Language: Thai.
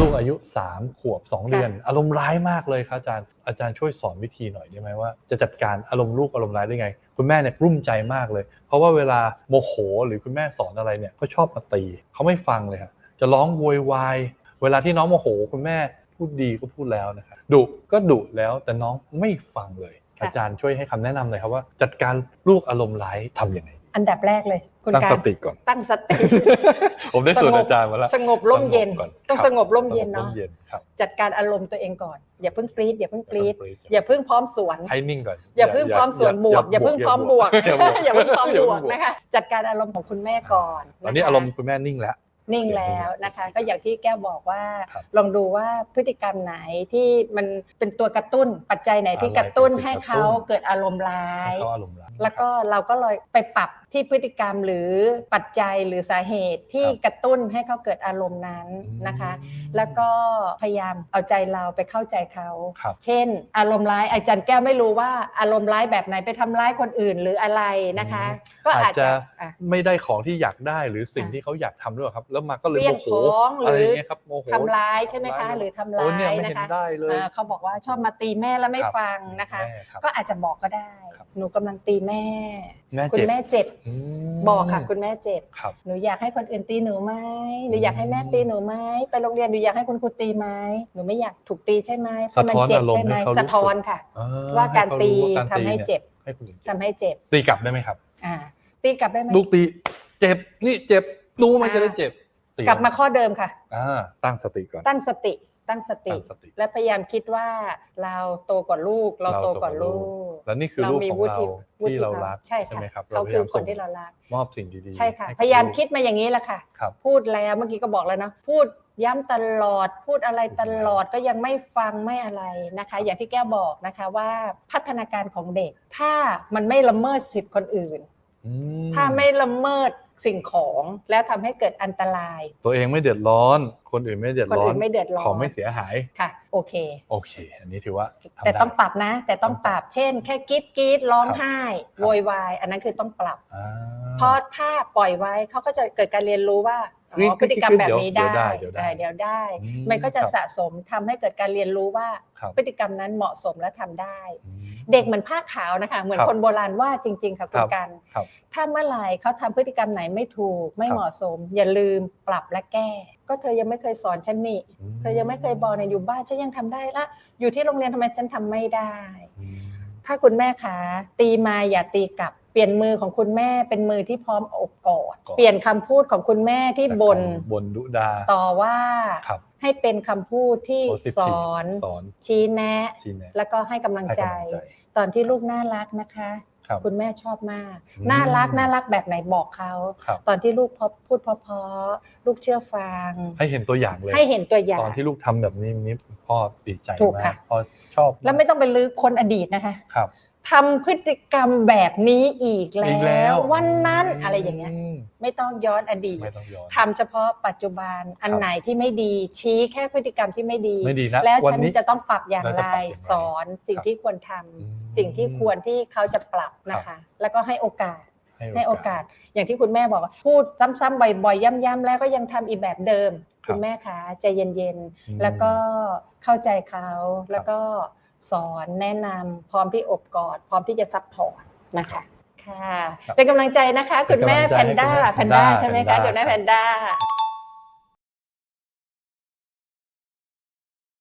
ลูกอายุ 3 ขวบ 2 เดือน อารมณ์ร้ายมากเลยครับอาจารย์อาจารย์ช่วยสอนวิธีหน่อยได้ไหมว่าจะจัดการอารมณ์ลูกอารมณ์ร้ายได้ไง คุณแม่เนี่ยกลุ้มใจมากเลย เพราะว่าเวลาโมโหหรือคุณแม่สอนอะไรเนี่ยเขาชอบมาตีเขาไม่ฟังเลยครับจะร้องโวยวายเวลาที่น้องโมโห คุณแม่พูดดีก็พูดแล้วนะครับดุก็ดุแล้วแต่น้องไม่ฟังเลยค่ะอาจารย์ช่วยให้คำแนะนำหน่อยครับว่าจัดการลูกอารมณ์ร้ายทำยังไง อันดับแรกเลยคุณตั้งการสติก่อน ตั้งสติ ผมได้สูตรอาจารย์มาแล้วสงบร่มเย็นสงบก่อนต้องครับสงบร่มเย็นร่เนาะมเย็นครับจัดการอารมณ์ตัวเองก่อน อย่าเพิ่งกรี๊ดอย่าเพิ่งกรี๊ดต้องอย่าเพิ่งพร้อมสวนให้นิ่งก่อนอย่าเพิ่งพร้อมสวนบวก อย่าเพิ่งพร้อมบวกอย่าบวกอย่าเพิ่งพร้อมอย่าบเพิ่วงกบวกนะคะจัดการอารมณ์ของคุณแม่ก่อนตอนนี้ะคะอารมณ์คุณแม่นิ่งแล้ว นิ่งแล้วนะคะ ก็อย่างที่แก้วบอกว่าครับลองดูว่าพฤติกรรมไหนที่มันเป็นตัวกระตุ้นปัจจัยไหนที่อะไรกระตุ้นเป็นสิ่งให้กระตุ้เขานเกิดอารมณ์ร้าให้ยเขาอารมณ์ร้าย แล้วก็เราก็เลยไปปรับที่พฤติกรรมหรือปัจจัยหรือสาเหตุที่ครับกระตุ้นให้เขาเกิดอารมณ์นั้นนะคะ แล้วก็พยายามเอาใจเราไปเข้าใจเขาครับเช่น อารมณ์ร้ายอาจารย์แก้วไม่รู้ว่าอารมณ์ร้ายแบบไหนไปทำร้ายคนอื่นหรืออะไรนะคะ ก็อาจจะอะไม่ได้ของที่อยากได้หรือสิ่งอะที่เขาอยากทำด้วยครับแล้วมาก็เลยเฟี้ยโมงโหของหรืออะไรอย่างเงี้ยครับโมโห ทำร้ายใช่ไหมคะ หรือทำโอ้ร้าเนี่ยยไม่นะเห็นคะได้เลยอ่าเขาบอกว่าชอบมาตีแม่แล้วไม่ครับ ฟังนะคะ แม่ครับ ก็อาจจะบอกก็ได้ ครับ หนูกำลังตีแม่ แม่คุณเจ็บแม่เจ็บ อืมบอกค่ะ คุณแม่เจ็บ ครับ หนูอยากให้คนอื่นตีหนูไหมหรืออยากให้แม่ตีหนูไหมไปโรงเรียนหนูอยากให้คุณครูตีไหมหนูไม่อยากถูกตีใช่ไหมเพราะมันเจ็บใช่ไหมสะท้อนค่ะเออว่าการตีให้ทำเขารู้ว่าให้นี่ยเจ็บให้คนอื่นทำให้เจ็บตีกลับได้ไหมครับ อ่าตีกลับได้ไหมลูกตีเจ็บนี่เจ็บดูมันจะได้เจ็บ ตีกลับมาข้อเดิมค่ะ อ่าตั้งสติก่อน ตั้งสติ ตั้งสติ ตั้งสติ และพยายามคิดว่าเราโตกว่าลูก เราโตกว่าลูก แล้วนี่คือลูกของเราที่เรารักใช่ใช่ไหมค่ะครับเขาคือคนที่เรารักมอบสิ่งดีๆ ใช่ค่ะให้กับพยายามลูกคิดมาอย่างนี้แหละค่ะครับพูดแล้วเมื่อกี้ก็บอกแล้วนะพูดย้ำตลอดพูดอะไรตลอดก็ยังไม่ฟังไม่อะไรนะคะ อย่างที่แก้วบอกนะคะว่าพัฒนาการของเด็ก ถ้ามันไม่ละเมิดสิทธิ์คนอื่นอืถ้าไม่ละเมิด สิ่งของแล้วทำให้เกิดอันตราย ตัวเองไม่เดือดร้อน คนอื่นไม่เดือดคนร้อน อื่นไม่เดือดร้อนของไม่เสียหาย ค่ะ โอเค โอเค อันนี้ถือว่าทำแต่ได้ ต้องปรับนะ แต่ต้องปรับเช่น แค่กรีดกรีดร้องครับ ไห้ครับโวยวายอันนั้นคือต้องปรับ อ่าเพราะถ้าปล่อยไว้เขาก็จะเกิดการเรียนรู้ว่าอ๋อกรี๊ดพฤติกรรมแบบนี้เดี๋ยวได้เดี๋ยวได้ เออเดี๋ยวได้ อืมมันก็จะครับ สะสมทำให้เกิดการเรียนรู้ว่าครับ พฤติกรรมนั้นเหมาะสมและทำได้ อืม เด็กเหมือนผ้าขาวนะคะ เหมือนครับคนโบราณว่าจริง ๆ ค่ะคุครัณบกัน ครับ ถ้าเมื่อไหร่เขาทำพฤติกรรมไหนไม่ถูกไม่ครับเหมาะสม อย่าลืมปรับและแก้ ก็เธอยังไม่เคยสอนฉันนี่อืมเธอยังไม่เคยบอกในยอยู่บ้านฉันยังทำได้ละ อยู่ที่โรงเรียนทำไมฉันทำไม่ได้อืมถ้าคุณแม่ขาตีมาอย่าตีกลับ เปลี่ยนมือของคุณแม่เป็นมือที่พร้อมอบกอดกอดเปลี่ยนคำพูดของคุณแม่ที่บ่นบนดุดาต่อว่าครับให้เป็นคำพูดที่ positive สอนสอน ชี้แนะที่แนะ แล้วก็ให้กำลังให้ใจกำลังใจ ตอนที่ลูกน่ารักนะคะ ครับคุณแม่ชอบมากอืมน่ารักน่ารักแบบไหนบอกเขา ครับตอนที่ลูกพอพูดเพราะๆลูกเชื่อฟัง ให้เห็นตัวอย่างเลย ให้เห็นตัวอย่าตองนที่ลูกทำแบบนี้นี่พ่อดีใจถูกมาค่ะ กพ่อชอบแล้วไม่ต้องไปลื้อคนอดีตนะคะ ครับ ทำพฤติกรรมแบบนี้อีกแล้อีกแล้ว ววันนั้นอะไรอย่างเงี้ย มไม่ต้องย้อนอดีตไม่ต้องย้อน ทำเฉพาะปัจจุบันอันครับไหนที่ไม่ดี ชี้แค่พฤติกรรมที่ไม่ดี ไม่ดีนะแล้ววันฉันนี้จะต้องปรับอย่างเราไรจะปรับอย่างไรสอนสิ่งครับที่ควรทำอืมสิ่งที่ควรที่เขาจะปรับนะคะ แล้วก็ให้โอกาส ให้โอกาสอย่างที่คุณแม่บอกว่าพูดซ้ำๆบ่อยๆย้ำๆแล้วก็ยังทำอีกแบบเดิม ครับคุณแม่คะใจเย็นอืมๆ แล้วก็เข้าใจเขาแล้วก็ สอนแนะนำพร้อมที่อบกอด พร้อมที่จะซัพพอร์ตนะคะค่ะครับเป็นกำลังใจนะคะ คุณแม่เป็นแพกำลังใจนด้าให้แพคุณนแม่ด้าแพนด้าใช่ไหมแพนด้าคะคุณแม่แพนด้า